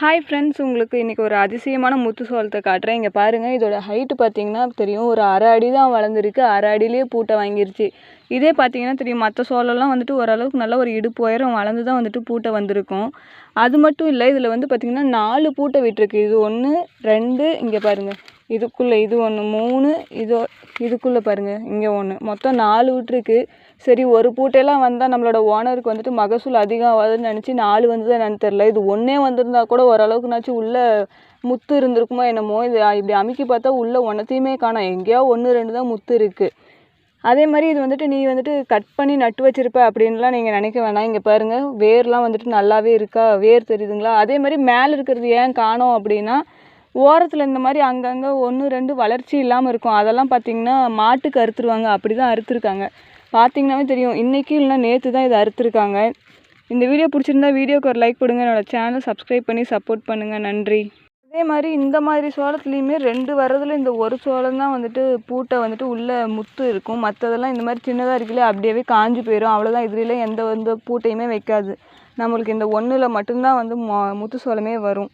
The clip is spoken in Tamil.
ஹாய் ஃப்ரெண்ட்ஸ் உங்களுக்கு இன்றைக்கி ஒரு அதிசயமான முத்து சோளத்தை காட்டுறேன். இங்கே பாருங்கள் இதோட ஹைட்டு பார்த்தீங்கன்னா தெரியும். ஒரு அரை அடி தான் வளர்ந்துருக்கு. அரை அடியிலே பூட்டை வாங்கிருச்சு. இதே பார்த்தீங்கன்னா தெரியும் மற்ற சோளம்லாம் வந்துட்டு ஓரளவுக்கு நல்ல ஒரு இடுப்பு உயரம் வளர்ந்து தான் வந்துட்டு பூட்டை வந்திருக்கும். அது மட்டும் இல்லை இதில் வந்து பார்த்திங்கன்னா நாலு பூட்டை விட்டுருக்கு. இது ஒன்று ரெண்டு இங்கே பாருங்கள் இதுக்குள்ளே இது ஒன்று மூணு இதோ இதுக்குள்ளே பாருங்கள் இங்கே ஒன்று மொத்தம் நாலு விட்டுருக்கு. சரி ஒரு பூட்டையெல்லாம் வந்தால் நம்மளோட ஓனருக்கு வந்துட்டு மகசூல் அதிகம் ஆகாதுன்னு நினச்சி நாலு வந்தது என்னன்னு தெரில இது ஒன்றே வந்திருந்தா கூட ஓரளவுக்குனாச்சும் உள்ளே முத்து இருந்திருக்குமோ என்னமோ இது இப்படி அமுக்கி பார்த்தா உள்ளே ஒன்றத்தையுமே காணோம். எங்கேயோ ஒன்று ரெண்டு தான் முத்து இருக்குது அதே மாதிரி இது வந்துட்டு நீ வந்துட்டு கட் பண்ணி நட்டு வச்சிருப்ப அப்படின்லாம் நீங்கள் நினைக்க வேணாம். இங்கே பாருங்கள் வேர்லாம் வந்துட்டு நல்லாவே இருக்கா? வேர் தெரியுதுங்களா? அதே மாதிரி மேலே இருக்கிறது ஏன் காணோம் அப்படின்னா ஓரத்தில் இந்த மாதிரி அங்கங்கே ஒன்று ரெண்டு வளர்ச்சி இல்லாமல் இருக்கும். அதெல்லாம் பார்த்தீங்கன்னா மாட்டுக்கு அறுத்துருவாங்க. அப்படி தான் அறுத்துருக்காங்க. பார்த்திங்கனாவே தெரியும். இன்றைக்கி இல்லைனா நேற்று தான் இதை அறுத்துருக்காங்க. இந்த வீடியோ பிடிச்சிருந்தா வீடியோக்கு ஒரு லைக் கொடுங்க. என்னோடய சேனல் சப்ஸ்கிரைப் பண்ணி சப்போர்ட் பண்ணுங்கள் நன்றி. அதே மாதிரி இந்த மாதிரி சோளத்துலேயுமே ரெண்டு வரதில் இந்த ஒரு சோளம் தான் வந்துட்டு பூட்டை வந்துட்டு உள்ளே முத்து இருக்கும். மற்றதெல்லாம் இந்த மாதிரி சின்னதாக இருக்குல்ல அப்படியே காஞ்சி போயிடும் அவ்வளோதான் இதுல எந்த வந்து பூட்டையுமே வைக்காது. நம்மளுக்கு இந்த ஒன்றில் மட்டும்தான் வந்து மொ முத்து சோளமே வரும்.